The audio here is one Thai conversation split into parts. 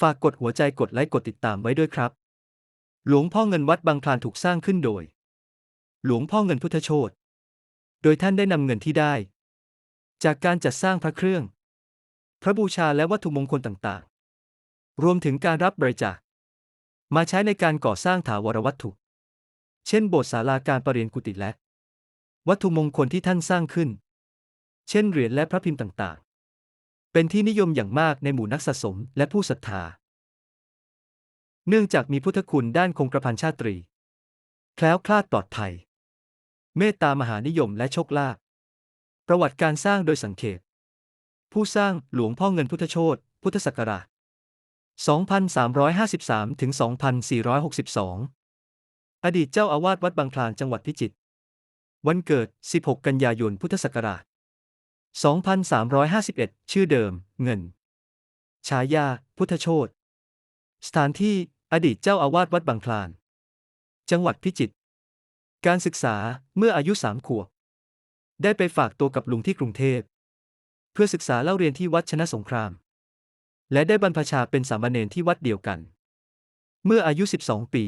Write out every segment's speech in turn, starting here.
ฝากกดหัวใจกดไลค์กดติดตามไว้ด้วยครับ หลวงพ่อเงินวัดบางคลานถูกสร้างขึ้นโดย หลวงพ่อเงินพุทธโชตโดยท่านได้นำเงินที่ได้ จากการจัดสร้างพระเครื่อง พระบูชาและวัตถุมงคลต่างๆ รวมถึงการรับบริจาค มาใช้ในการก่อสร้างถาวรวัตถุ เช่นโบสถ์ศาลาการประเรียนกุฏิและ วัตถุมงคลที่ท่านสร้างขึ้น เช่นเหรียญและพระพิมพ์ต่างๆ เป็นที่นิยมอย่างมากในหมู่นักสะสมและผู้ศรัทธา เนื่องจากมีพุทธคุณด้านคงกระพันชาตรี แคล้วคลาดปลอดภัย เมตตามหานิยมและโชคลาภ ประวัติการสร้างโดยสังเขปผู้สร้างหลวงพ่อเงินพุทธโชตพุทธศักราช 2353ถึง2462 อดีตเจ้าอาวาสวัดบางคลานจังหวัดพิจิตร วันเกิด 16 กันยายน พุทธศักราช 2351 ชื่อเดิม เงิน ฉายา พุทธโชตสถานที่ อดีตเจ้าอาวาสวัดบางคลาน จังหวัดพิจิตร การศึกษา เมื่ออายุสามขวบ ได้ไปฝากตัวกับลุงที่กรุงเทพ เพื่อศึกษาเล่าเรียนที่วัดชนะสงคราม และได้บรรพชาเป็นสามเณรที่วัดเดียวกัน เมื่ออายุ 12 ปี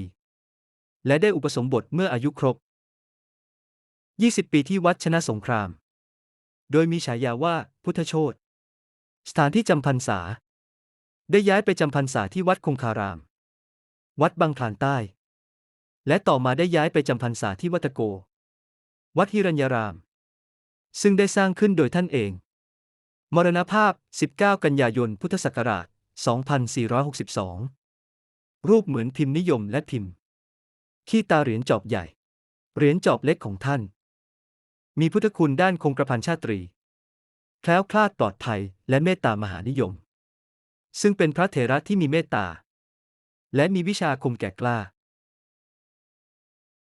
และได้อุปสมบทเมื่ออายุครบ 20 ปีที่วัดชนะสงคราม โดยมีฉายาว่าพุทธโชตสถานที่จำพรรษา ได้ย้ายไปจำพรรษาที่วัดคงคาราม วัดบางคลานใต้ และต่อมาได้ย้ายไปจำพรรษาที่วัดตะโก วัดฮิรัญญาราม ซึ่งได้สร้างขึ้นโดยท่านเอง มรณภาพ 19 กันยายนพุทธศักราช 2462 รูปเหมือนพิมพ์นิยมและพิมพ์ ขี้ตาเหรียญจอบใหญ่ เหรียญจอบเล็กของท่าน มีพุทธคุณด้านคงกระพันชาตรี แคล้วคลาดปลอดภัยและเมตตามหานิยม ซึ่งเป็นพระเถระที่มีเมตตา และมีวิชาคมแก่กล้า